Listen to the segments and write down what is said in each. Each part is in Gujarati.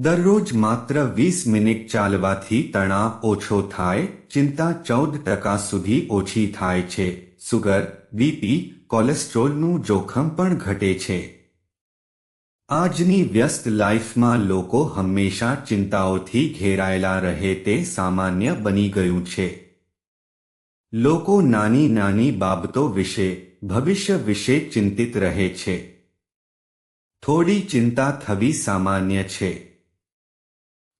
દરરોજ માત્ર વીસ મિનિટ ચાલવાથી તણાવ ઓછો થાય, ચિંતા ચૌદ ટકા સુધી ઓછી થાય છે. સુગર, બીપી, કોલેસ્ટ્રોલનું જોખમ પણ ઘટે છે. આજની વ્યસ્ત લાઈફમાં લોકો હંમેશા ચિંતાઓથી ઘેરાયેલા રહે તે સામાન્ય બની ગયું છે. લોકો નાની નાની બાબતો વિશે, ભવિષ્ય વિશે ચિંતિત રહે છે. થોડી ચિંતા થવી સામાન્ય છે.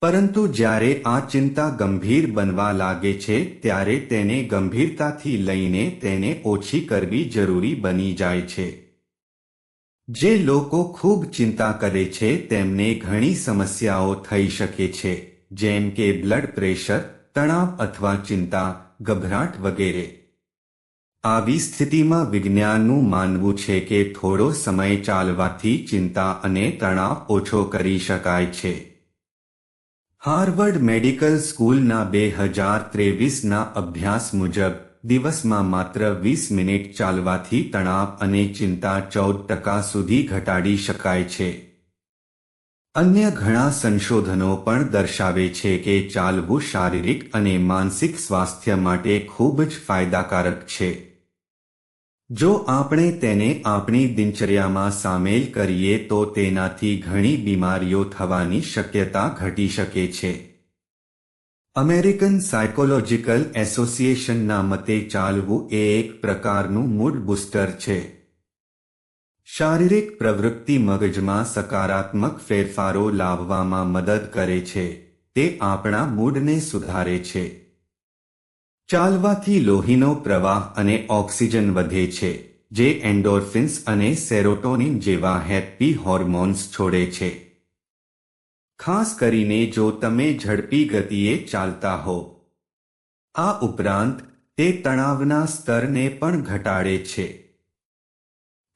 પરંતુ જ્યારે આ ચિંતા ગંભીર બનવા લાગે છે, ત્યારે તેને ગંભીરતાથી લઈને તેને ઓછી કરવી જરૂરી બની જાય છે. જે લોકો ખૂબ ચિંતા કરે છે, તેમને ઘણી સમસ્યાઓ થઈ શકે છે, જેમ કે બ્લડ પ્રેશર, તણાવ અથવા ચિંતા, ગભરાટ વગેરે. આવી સ્થિતિમાં વિજ્ઞાનનું માનવું છે કે થોડો સમય ચાલવાથી ચિંતા અને તણાવ ઓછો કરી શકાય છે. હાર્વર્ડ મેડિકલ સ્કૂલના બે હજાર ત્રેવીસના અભ્યાસ મુજબ દિવસમાં માત્ર વીસ મિનિટ ચાલવાથી તણાવ અને ચિંતા ચૌદ ટકા સુધી ઘટાડી શકાય છે. અન્ય ઘણા સંશોધનો પણ દર્શાવે છે કે ચાલવું શારીરિક અને માનસિક સ્વાસ્થ્ય માટે ખૂબ જ ફાયદાકારક છે. જો આપણે તેને આપણી દિનચર્યામાં સામેલ કરીએ તો તેનાથી ઘણી બીમારીઓ થવાની શક્યતા ઘટી શકે છે. અમેરિકન સાયકોલોજીકલ એસોસિએશનના મતે ચાલવું એ એક પ્રકારનું મૂડ બુસ્ટર છે. શારીરિક પ્રવૃત્તિ મગજમાં સકારાત્મક ફેરફારો લાવવામાં મદદ કરે છે. તે આપણા મૂડને સુધારે છે. ચાલવાથી લોહીનો પ્રવાહ અને ઓક્સિજન વધે છે, જે એન્ડોર્ફિન્સ અને સેરોટોનિન જેવા હેપ્પી હોર્મોન્સ છોડે છે. ખાસ કરીને જો તમે ઝડપી ગતિએ ચાલતા હો. આ ઉપરાંત, તે તણાવના સ્તરને પણ ઘટાડે છે.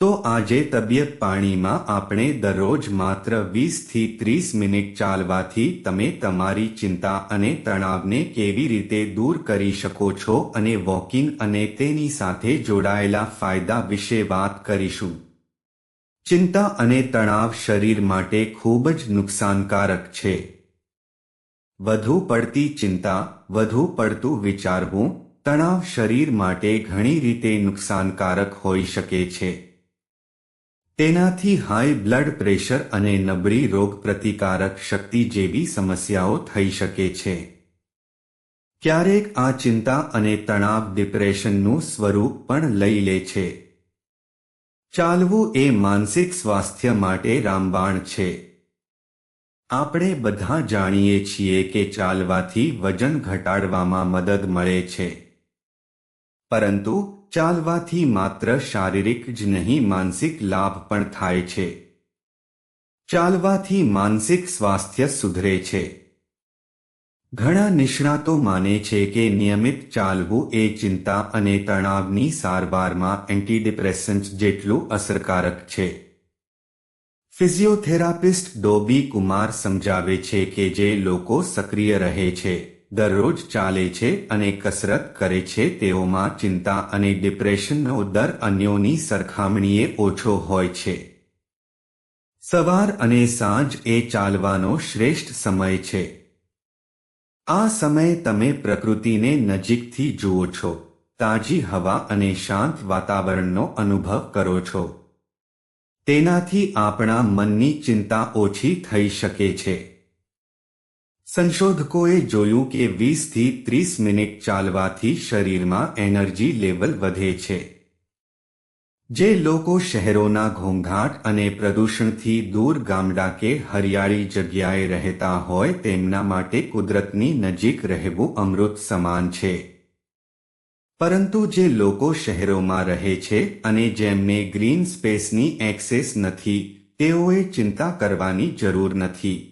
તો આજે તબિયત પાણીમાં આપણે દરરોજ માત્ર વીસથી ત્રીસ મિનિટ ચાલવાથી તમે તમારી ચિંતા અને તણાવને કેવી રીતે દૂર કરી શકો છો અને વોકિંગ અને તેની સાથે જોડાયેલા ફાયદા વિશે વાત કરીશું. ચિંતા અને તણાવ શરીર માટે ખૂબ જ નુકસાનકારક છે. વધુ પડતી ચિંતા, વધુ પડતું વિચારવું તણાવ શરીર માટે ઘણી રીતે નુકસાનકારક હોઈ શકે છે. તેનાથી હાઈ બ્લડ પ્રેશર અને નબળી રોગ પ્રતિકારક શક્તિ જેવી સમસ્યાઓ થઈ શકે છે. ક્યારેક આ ચિંતા અને તણાવ ડિપ્રેશનનું સ્વરૂપ પણ લઈ લે છે. ચાલવું એ માનસિક સ્વાસ્થ્ય માટે રામબાણ છે. આપણે બધા જાણીએ છીએ કે ચાલવાથી વજન ઘટાડવામાં મદદ મળે છે. પરંતુ ચાલવાથી માત્ર શારીરિક જ નહીં, માનસિક લાભ પણ થાય છે. ચાલવાથી માનસિક સ્વાસ્થ્ય સુધરે છે. ઘણા નિષ્ણાતો માને છે કે નિયમિત ચાલવું એ ચિંતા અને તણાવની સારવારમાં એન્ટીડિપ્રેસન્ટ જેટલું અસરકારક છે. ફિઝિયોથેરાપિસ્ટ ડોબી કુમાર સમજાવે છે કે જે લોકો સક્રિય રહે છે. દરરોજ ચાલે છે અને કસરત કરે છે, તેઓમાં ચિંતા અને ડિપ્રેશનનો દર અન્યોની સરખામણીએ ઓછો હોય છે. સવાર અને સાંજ એ ચાલવાનો શ્રેષ્ઠ સમય છે. આ સમયે તમે પ્રકૃતિને નજીકથી જુઓ છો, તાજી હવા અને શાંત વાતાવરણનો અનુભવ કરો છો. તેનાથી આપણા મનની ચિંતા ઓછી થઈ શકે છે. સંશોધકોએ જોયું કે વીસથી ત્રીસ મિનિટ ચાલવાથી શરીરમાં એનર્જી લેવલ વધે છે. જે લોકો શહેરોના ઘોંઘાટ અને પ્રદૂષણથી દૂર ગામડા કે હરિયાળી જગ્યાએ રહેતા હોય તેમના માટે કુદરતની નજીક રહેવું અમૃત સમાન છે. પરંતુ જે લોકો શહેરોમાં રહે છે અને જેમને ગ્રીન સ્પેસની એક્સેસ નથી, તેઓએ ચિંતા કરવાની જરૂર નથી.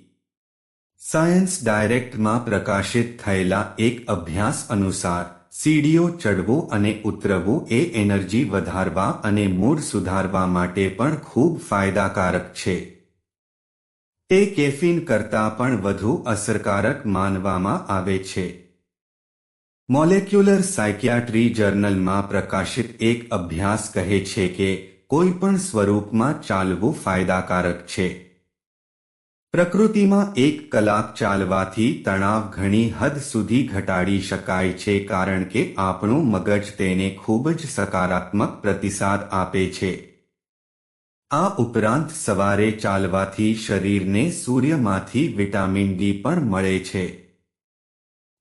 સાયન્સ ડાયરેક્ટમાં પ્રકાશિત થયેલા એક અભ્યાસ અનુસાર સીડીઓ ચડવું અને ઉતરવું એ એનર્જી વધારવા અને મૂડ સુધારવા માટે પણ ખૂબ ફાયદાકારક છે. તે કેફીન કરતાં પણ વધુ અસરકારક માનવામાં આવે છે. મોલેક્યુલર સાયકિયાટ્રી જર્નલમાં પ્રકાશિત એક અભ્યાસ કહે છે કે કોઈ પણ સ્વરૂપમાં ચાલવું ફાયદાકારક છે. પ્રકૃતિમાં એક કલાક ચાલવાથી તણાવ ઘણી હદ સુધી ઘટાડી શકાય છે કારણ કે આપણું મગજ તેને ખૂબ જ સકારાત્મક પ્રતિસાદ આપે છે. આ ઉપરાંત સવારે ચાલવાથી શરીરને સૂર્યમાંથી વિટામિન ડી પણ મળે છે.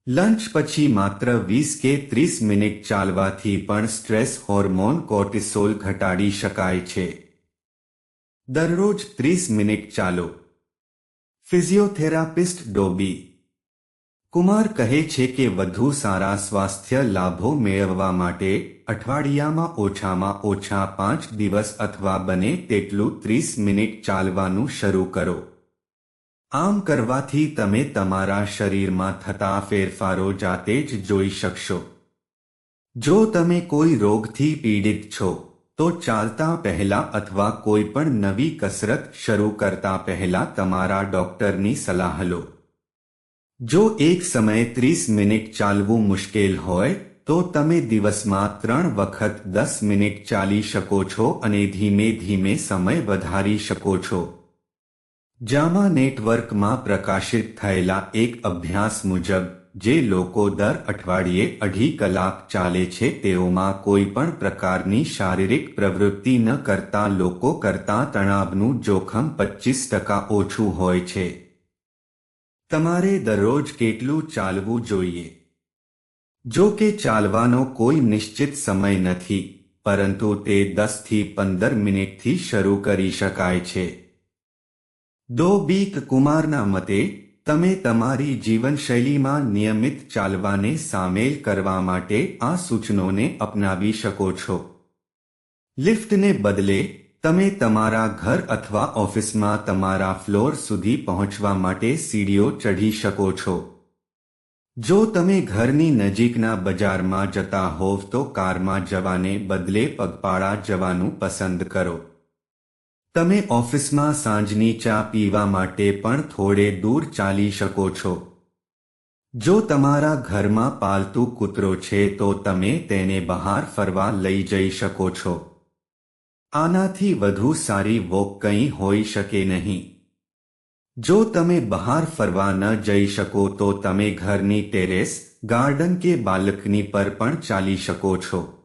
લંચ પછી માત્ર વીસ કે ત્રીસ મિનિટ ચાલવાથી પણ સ્ટ્રેસ હોર્મોન કોર્ટિસોલ ઘટાડી શકાય છે. દરરોજ ત્રીસ મિનિટ ચાલો. ફિઝિયોથેરાપિસ્ટ ડોબી. કુમાર કહે છે કે વધુ સારા સ્વાસ્થ્ય લાભો મેળવવા માટે અઠવાડિયામાં ઓછામાં ઓછા પાંચ દિવસ અથવા બને તેટલું ત્રીસ મિનિટ ચાલવાનું શરૂ કરો. આમ કરવાથી તમે તમારા શરીરમાં થતા ફેરફારો જાતે જ જોઈ શકશો. જો તમે કોઈ રોગથી પીડિત છો તો ચાલતા પહેલા અથવા કોઈ પણ નવી કસરત શરૂ કરતા પહેલા તમારા ડોક્ટરની સલાહ લો. જો એક સમયે ત્રીસ મિનિટ ચાલવું મુશ્કેલ હોય, તો તમે દિવસમાં ત્રણ વખત દસ મિનિટ ચાલી શકો છો અને ધીમે ધીમે સમય વધારી શકો છો. જામા નેટવર્કમાં પ્રકાશિત થયેલા એક અભ્યાસ મુજબ જે લોકો દર અઠવાડિયે અઢી કલાક ચાલે છે, તેઓમાં કોઈ પણ પ્રકારની શારીરિક પ્રવૃત્તિ ન કરતા લોકો કરતા તણાવનું જોખમ પચીસ ટકા ઓછું હોય છે. તમારે દરરોજ કેટલું ચાલવું જોઈએ? જો કે ચાલવાનો કોઈ નિશ્ચિત સમય નથી, પરંતુ તે દસથી પંદર મિનિટથી શરૂ કરી શકાય છે. દો બીક કુમારના મતે તમે તમારી જીવનશૈલીમાં નિયમિત ચાલવાને સામેલ કરવા માટે આ સૂચનોને અપનાવી શકો છો. લિફ્ટને બદલે, તમે તમારા ઘર અથવા ઓફિસમાં તમારા ફ્લોર સુધી પહોંચવા માટે સીડીઓ ચઢી શકો છો. જો તમે ઘરની નજીકના બજારમાં જતા હોવ તો કારમાં જવાને બદલે પગપાળા જવાનું પસંદ કરો. તમે ઓફિસમાં સાંજની ચા પીવા માટે પણ થોડે દૂર ચાલી શકો છો. જો તમારા ઘરમાં પાલતુ કૂતરો છે તો તમે તેને બહાર ફરવા લઈ જઈ શકો છો. આનાથી વધુ સારી વોક કંઈ હોઈ શકે નહીં. જો તમે બહાર ફરવા ન જઈ શકો તો તમે ઘરની ટેરેસ, ગાર્ડન કે બાલ્કની પર પણ ચાલી શકો છો.